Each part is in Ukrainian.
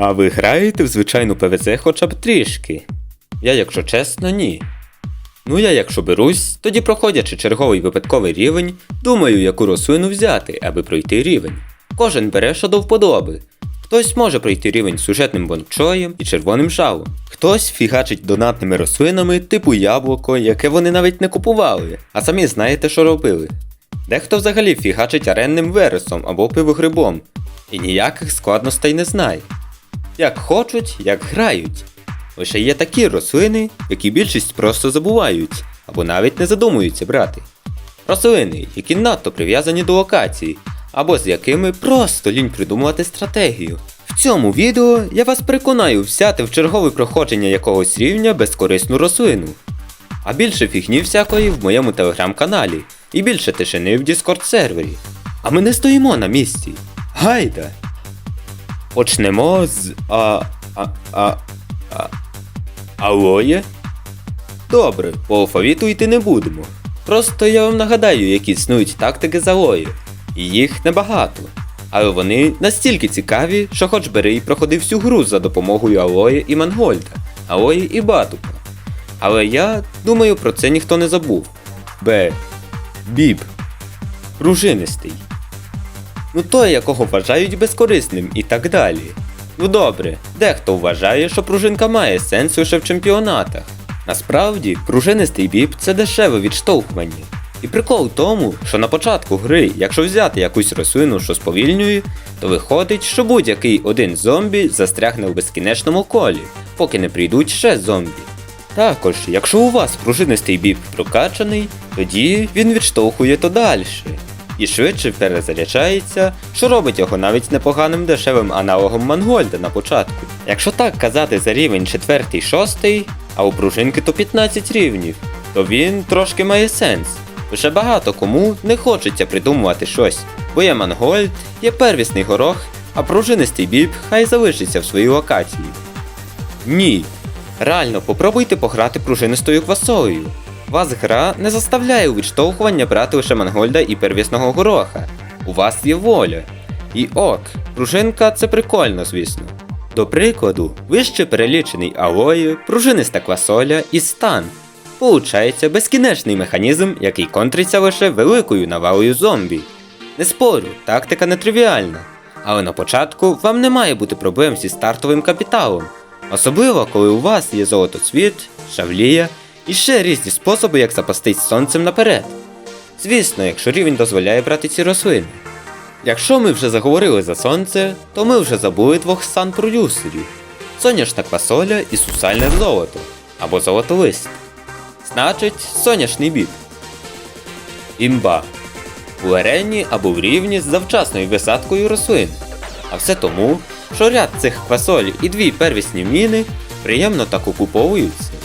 А ви граєте в звичайну ПВЦ хоча б трішки? Я, якщо чесно, ні. Ну я, якщо берусь, тоді проходячи черговий випадковий рівень, думаю, яку рослину взяти, аби пройти рівень. Кожен бере що до вподоби. Хтось може пройти рівень сюжетним бончоєм і червоним жалом. Хтось фігачить донатними рослинами, типу яблуко, яке вони навіть не купували, а самі знаєте, що робили. Дехто взагалі фігачить аренним вересом або пивогрибом, і ніяких складностей не знає. Як хочуть, як грають. Лише є такі рослини, які більшість просто забувають або навіть не задумуються брати. Рослини, які надто прив'язані до локації, або з якими просто лінь придумувати стратегію. В цьому відео я вас переконаю взяти в чергове проходження якогось рівня безкорисну рослину. А більше фігні всякої в моєму телеграм-каналі і більше тишини в Discord сервері. А ми не стоїмо на місці. Гайда! Почнемо з. А. А. А. а Алоє? Добре, по алфавіту йти не будемо. Просто я вам нагадаю, які існують тактики з алої. Їх небагато. Але вони настільки цікаві, що хоч бери і проходи всю гру за допомогою Алої і Мангольда, Алої і Батупа. Але я думаю, про це ніхто не забув. Б. Біб. Пружинистий. Ну той, якого вважають безкорисним і так далі. Ну добре, дехто вважає, що пружинка має сенс лише в чемпіонатах. Насправді, пружинистий біб це дешеве відштовхування. І прикол в тому, що на початку гри, якщо взяти якусь рослину, що сповільнює, то виходить, що будь-який один зомбі застрягне у безкінечному колі, поки не прийдуть ще зомбі. Також, якщо у вас пружинистий біб прокачаний, тоді він відштовхує то далі. І швидше перезаряджається, що робить його навіть непоганим дешевим аналогом Мангольда на початку. Якщо так казати за рівень 4-6, а у пружинки то 15 рівнів, то він трошки має сенс. Лише багато кому не хочеться придумувати щось, бо є Мангольд, є первісний горох, а пружинистий біб хай залишиться в своїй локації. Ні. Реально, попробуйте пограти пружинистою квасолею. Вас гра не заставляє у відштовхування брати лише Мангольда і первісного гороха. У вас є воля. І ок, пружинка це прикольно, звісно. До прикладу, вище перелічений алої, пружиниста квасоля і стан. Получається безкінечний механізм, який контриться лише великою навалою зомбі. Не спорю, тактика нетривіальна. Але на початку вам не має бути проблем зі стартовим капіталом. Особливо, коли у вас є золотоцвіт, шавлія і ще різні способи, як запастись сонцем наперед. Звісно, якщо рівень дозволяє брати ці рослини. Якщо ми вже заговорили за сонце, то ми вже забули двох сан-продюсерів соняшна квасоля і сусальне золото або золотолист. Значить, соняшний біб. Імба. У арені або в рівні з завчасною висадкою рослин. А все тому, що ряд цих квасоль і дві первісні міни приємно так окуповуються.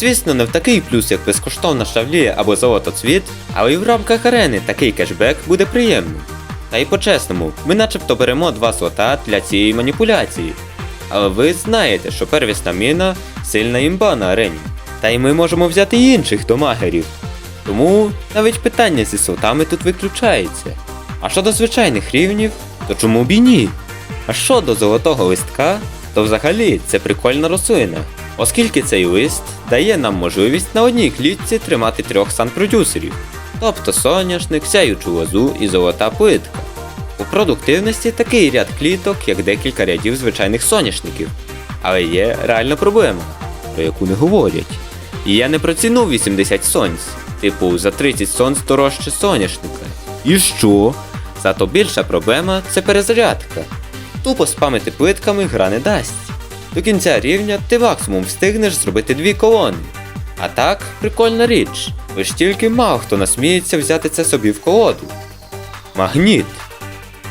Звісно, не в такий плюс, як безкоштовна шавлія або золотоцвіт, але й в рамках арени такий кешбек буде приємним. Та й по-чесному, ми начебто беремо два слота для цієї маніпуляції. Але ви знаєте, що первісна міна сильна імба на арені. Та й ми можемо взяти й інших домагерів. Тому навіть питання зі слотами тут виключається. А щодо звичайних рівнів, то чому б і ні? А щодо золотого листка, то взагалі це прикольна рослина, оскільки цей лист дає нам можливість на одній клітці тримати трьох сан-продюсерів, тобто соняшник, сяючу лозу і золота плитка. У продуктивності такий ряд кліток, як декілька рядів звичайних соняшників. Але є реальна проблема, про яку не говорять. І я не про ціну 80 сонць, типу за 30 сонць дорожче соняшника. І що? Зато більша проблема це перезарядка. Тупо спамити плитками гра не дасть. До кінця рівня ти максимум встигнеш зробити дві колони. А так, прикольна річ, лиш тільки мало хто насміється взяти це собі в колоду. Магніт.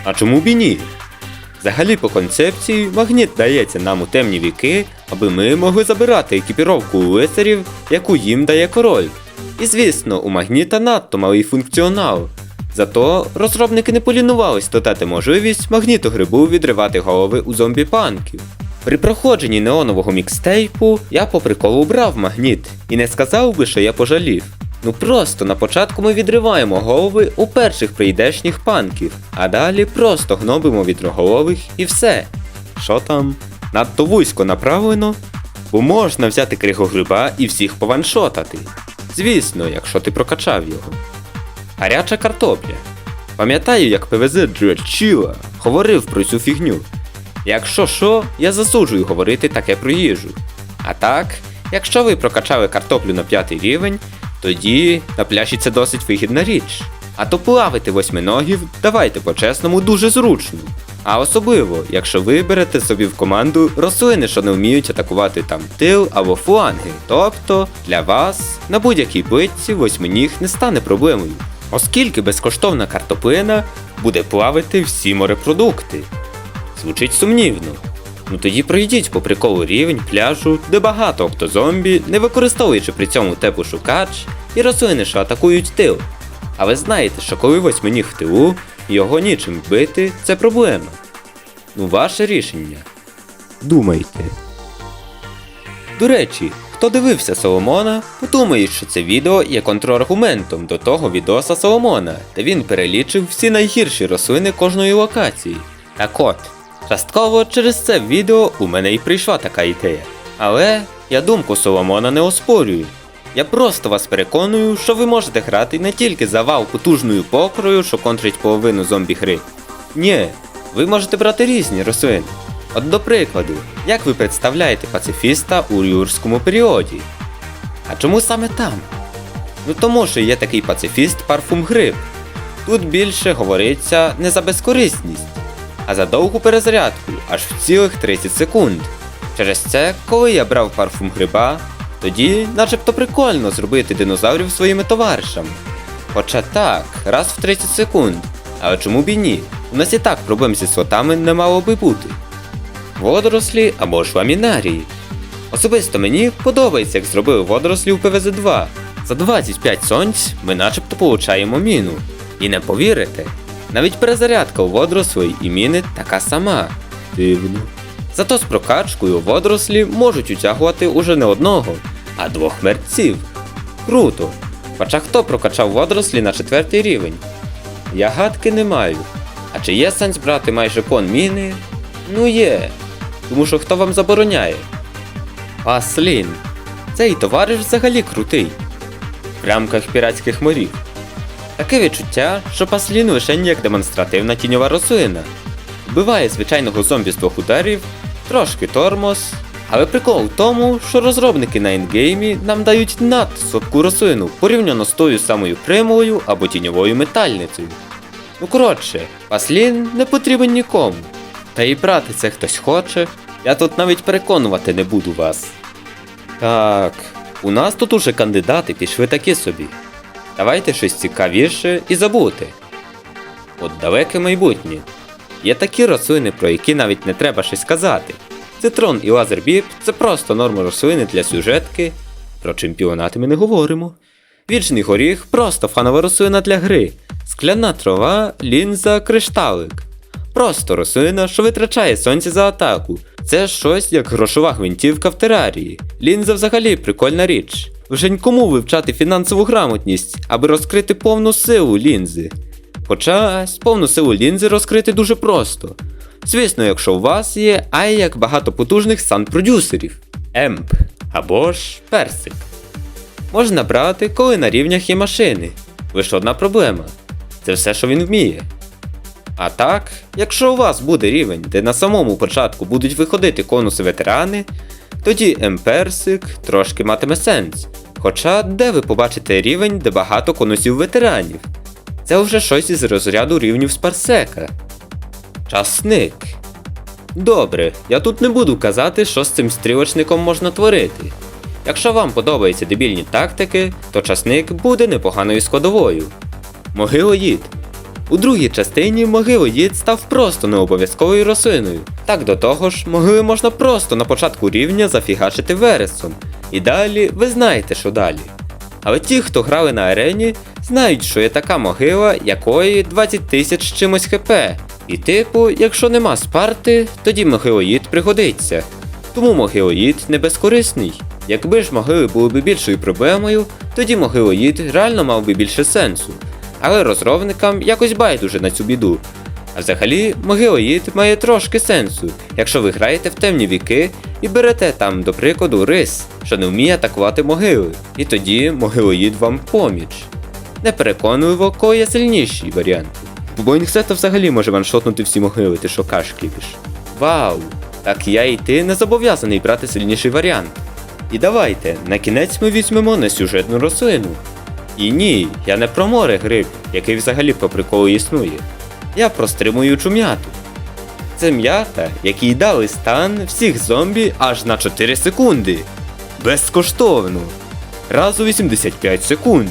А чому б і ні? Взагалі, по концепції, магніт дається нам у темні віки, аби ми могли забирати екіпіровку у лицарів, яку їм дає король. І звісно, у магніта надто малий функціонал. Зато розробники не полінувались додати можливість магніту грибу відривати голови у зомбі-панків. При проходженні неонового мікстейпу я по приколу брав магніт і не сказав би, що я пожалів. Ну просто на початку ми відриваємо голови у перших прийдешніх панків, а далі просто гнобимо вітроголових і все. Що там? надто вузько направлено, бо можна взяти кригогриба і всіх пованшотати. Звісно, якщо ти прокачав його. Гаряча картопля. Пам'ятаю, як ПВЗ Джерчіла говорив про цю фігню. Якщо що, я засуджую говорити таке про їжу. А так, якщо ви прокачали картоплю на п'ятий рівень, тоді на пляжі це досить вигідна річ. А то плавити восьминогів давайте по-чесному дуже зручно. А особливо, якщо ви берете собі в команду рослини, що не вміють атакувати там тил або фланги. Тобто для вас на будь-якій битці восьминіг не стане проблемою. Оскільки безкоштовна картоплина буде плавити всі морепродукти. Звучить сумнівно. Ну тоді пройдіть по приколу рівень пляжу, де багато октозомбі, не використовуючи при цьому тепу шукач і рослини, що атакують тил. А ви знаєте, що коли восьминіг в тилу, його нічим вбити це проблема. Ну, ваше рішення. Думайте. До речі, хто дивився Соломона, подумає, що це відео є контраргументом до того відоса Соломона, де він перелічив всі найгірші рослини кожної локації. Так от, частково через це відео у мене і прийшла така ідея. Але я думку Соломона не оспорюю. Я просто вас переконую, що ви можете грати не тільки за вал потужною покрою, що контрить половину зомбі гри. Ні, ви можете брати різні рослини. От до прикладу, як ви представляєте пацифіста у юрському періоді? А чому саме там? Ну тому що є такий пацифіст парфум гриб. Тут більше говориться не за безкорисність, а за довгу перезарядку, аж в цілих 30 секунд. Через це, коли я брав парфум гриба, тоді начебто прикольно зробити динозаврів своїми товаришами. Хоча так, раз в 30 секунд. Але чому б і ні? У нас і так проблем зі слотами не мало би бути. Водорослі або ж ламінарії. Особисто мені подобається, як зробили водорослі у ПВЗ-2. За 25 сонць ми начебто получаємо міну. І не повірите, навіть перезарядка у водорослей і міни така сама. Дивно. Зато з прокачкою водорослі можуть утягувати уже не одного, а двох мерців. Круто. Хоча хто прокачав водорослі на четвертий рівень? Я гадки не маю. А чи є сенс брати майже кон міни? Ну є. Тому що хто вам забороняє? Аслін. Цей товариш взагалі крутий. В рамках піратських морів. Таке відчуття, що Паслін лише як демонстративна тіньова рослина. Вбиває звичайного зомбі з двох ударів, трошки тормоз. Але прикол в тому, що розробники на ендгеймі нам дають надто рослину порівняно з тою самою кремовою або тіньовою метальницею. Ну коротше, паслін не потрібен нікому. Та і брати це хтось хоче, я тут навіть переконувати не буду вас. Так, у нас тут уже кандидати пішли такі собі. Давайте щось цікавіше і забути. От далеке майбутнє. Є такі рослини, про які навіть не треба щось казати. Цитрон і лазербіб це просто норма рослини для сюжетки. Про чемпіонати ми не говоримо. Вічний горіх просто фанова рослина для гри. Скляна трава, лінза, кришталик. Просто рослина, що витрачає сонце за атаку. Це щось як грошова гвинтівка в терарії. Лінза взагалі прикольна річ. Вже нікому вивчати фінансову грамотність, аби розкрити повну силу лінзи. Хоча повну силу лінзи розкрити дуже просто. Звісно, якщо у вас є ай як багато потужних сан-продюсерів, емп або ж персик. Можна брати, коли на рівнях є машини. Лише одна проблема це все, що він вміє. А так, якщо у вас буде рівень, де на самому початку будуть виходити конуси ветерани, тоді емперсик трошки матиме сенс. Хоча де ви побачите рівень, де багато конусів ветеранів? Це вже щось із розряду рівнів Спарсека. Часник. Добре, я тут не буду казати, що з цим стрілочником можна творити. Якщо вам подобаються дебільні тактики, то часник буде непоганою складовою. Могилоїд. У другій частині могилоїд став просто необов'язковою рослиною. Так до того ж, могили можна просто на початку рівня зафігачити вересом. І далі ви знаєте, що далі. Але ті, хто грали на арені, знають, що є така могила, якої 20 тисяч чимось хп. І типу, якщо нема спарти, тоді могилоїд пригодиться. Тому могилоїд не безкорисний. Якби ж могили були б більшою проблемою, тоді могилоїд реально мав би більше сенсу. Але розробникам якось байдуже на цю біду. А взагалі, могилоїд має трошки сенсу, якщо ви граєте в темні віки і берете там, до прикладу, рис, що не вміє атакувати могили, і тоді могилоїд вам поміч. Непереконливо, кого є сильніший варіант. Бо інсекта взагалі може ваншотнути всі могили, ти що каш кліпіш. Вау! Так я і ти не зобов'язаний брати сильніший варіант. І давайте, на кінець ми візьмемо на сюжетну рослину. І ні, я не про море гриб, який взагалі по приколу існує. Я про стримуючу м'яту. Це м'ята, якій дали стан всіх зомбі аж на 4 секунди. Безкоштовно. Раз у 85 секунд.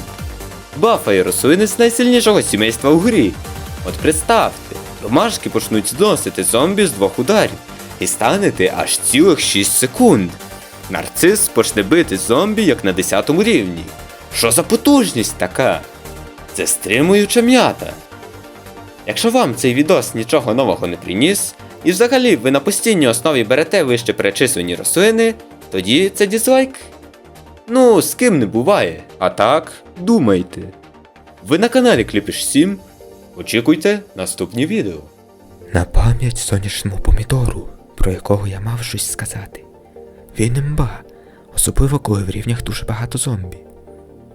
Бафає рослини з найсильнішого сімейства у грі. От представте, ромашки почнуть зносити зомбі з двох ударів і станете аж цілих 6 секунд. Нарцис почне бити зомбі як на 10 рівні. Що за потужність така? Це стримуюча м'ята. Якщо вам цей відос нічого нового не приніс, і взагалі ви на постійній основі берете вище перечислені рослини, тоді це дізлайк. Ну, з ким не буває. А так, думайте. Ви на каналі Кліпіш 7. Очікуйте наступні відео. На пам'ять сонячному помідору, про якого я мав щось сказати. Він імба, особливо коли в рівнях дуже багато зомбі.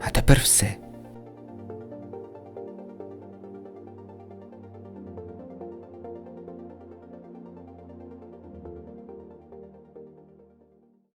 А тепер все.